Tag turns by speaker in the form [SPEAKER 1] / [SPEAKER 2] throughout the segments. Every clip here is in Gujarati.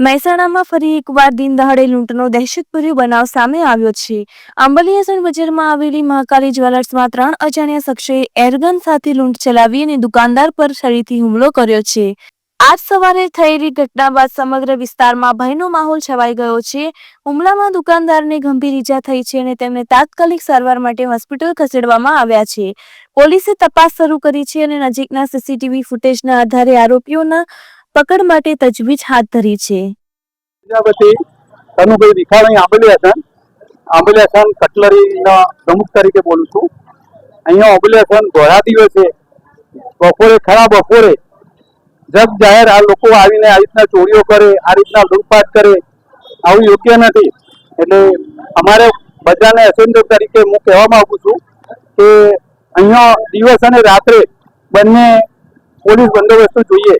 [SPEAKER 1] મહેસાણામાં ફરી એકવાર દિન દહાડે લૂંટનો દહેશતભર્યો બનાવ સામે આવ્યો છે. આંબલિયાસણ બજારમાં આવેલી મહાકાલી જ્વેલર્સમાં ત્રણ અજાણ્યા શખ્સોએ એરગન સાથે લૂંટ ચલાવી અને દુકાનદાર પર છરીથી હુમલો કર્યો છે. આજ સવારે થયેલી ઘટના બાદ સમગ્ર વિસ્તારમાં ભયનો માહોલ છવાઈ ગયો છે. હુમલામાં દુકાનદારને ગંભીર ઈજા થઈ છે અને તેમને તાત્કાલિક સારવાર માટે હોસ્પિટલ ખસેડવામાં આવ્યા છે. પોલીસે તપાસ શરૂ કરી છે અને નજીકના સીસીટીવી ફૂટેજના આધારે આરોપીઓના પકડ માટે તજવીજ હાથ ધરી છે.
[SPEAKER 2] પ્રજાપતિ કનુભાઈ વિખાણી આંબલિયાસન આંબલિયાસન કટલરીના પ્રમુખ તરીકે બોલું છું. અહીંયા આંબલિયાસન ઘોડા દિવસે બપોરે, ખરા બપોરે જગ જાહેર આ લોકો આવીને આ રીતના ચોરીઓ કરે, આ રીતના લૂંટફાટ કરે, આવું યોગ્ય નથી. એટલે અમારે બધાને એસેન્જર તરીકે હું કહેવા માંગુ છું કે અહીંયા દિવસ અને રાત્રે બંને પોલીસ બંદોબસ્ત જોઈએ.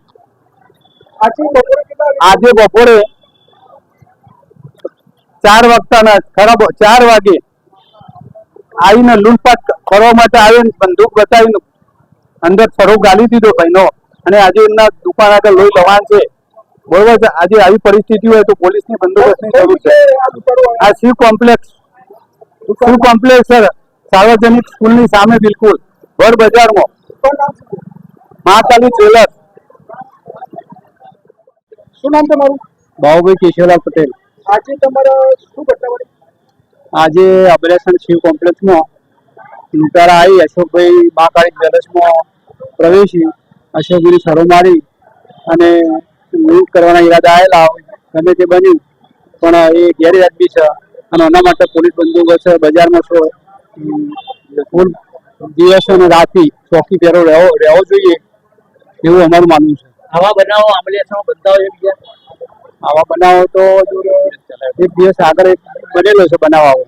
[SPEAKER 2] આજે બપોરે ચાર વાગતાના ખરાબ ચાર વાગે આવીને લૂંટપાટ કરવા માટે આવીને બંદૂક બતાવીને અંદર સરો ગાલી દીધો ભાઈનો. અને આજે એમના દુકાન આગળ લોહી લવાન છે. બરોબર છે આજે આવી પરિસ્થિતિ હોય તો પોલીસની બંદોબસ્તની જરૂર છે. આ Shiv complex Shiv complex sir સાર્વજનિક સ્કૂલની સામે બિલકુલ. ભર બજારમાં મહાકાલી જ્વેલર્સ
[SPEAKER 3] શું નામ તમારું?
[SPEAKER 2] ભાવભાઈ કેશવલાલ પટેલ.
[SPEAKER 3] આજે તમારા શું ઘટના બની?
[SPEAKER 2] આજે અબલેશન શિવ કોમ્પ્લેક્સમાં લૂંટારા આવી અશોકભાઈ મહાકાળી જ્વેલર્સમાં પ્રવેશી અશોકભાઈની સરો મારી અને લૂંટ કરવાના ઈરાદા આવેલા ગમે તે બન્યું. પણ એ ગેરવાજબી છે અને એના માટે પોલીસ બંદોબસ્ત બજારમાં છો. ફૂલ દિવસ અને રાતથી ચોકી પહેરો રહેવો રહેવો જોઈએ એવું અમારું માનવું છે.
[SPEAKER 3] આવા બનાવો આંબલિયાસમાં બનતા હોય બીજા
[SPEAKER 2] આવા બનાવો તો એક દિવસ આગળ બનેલો છે બનાવ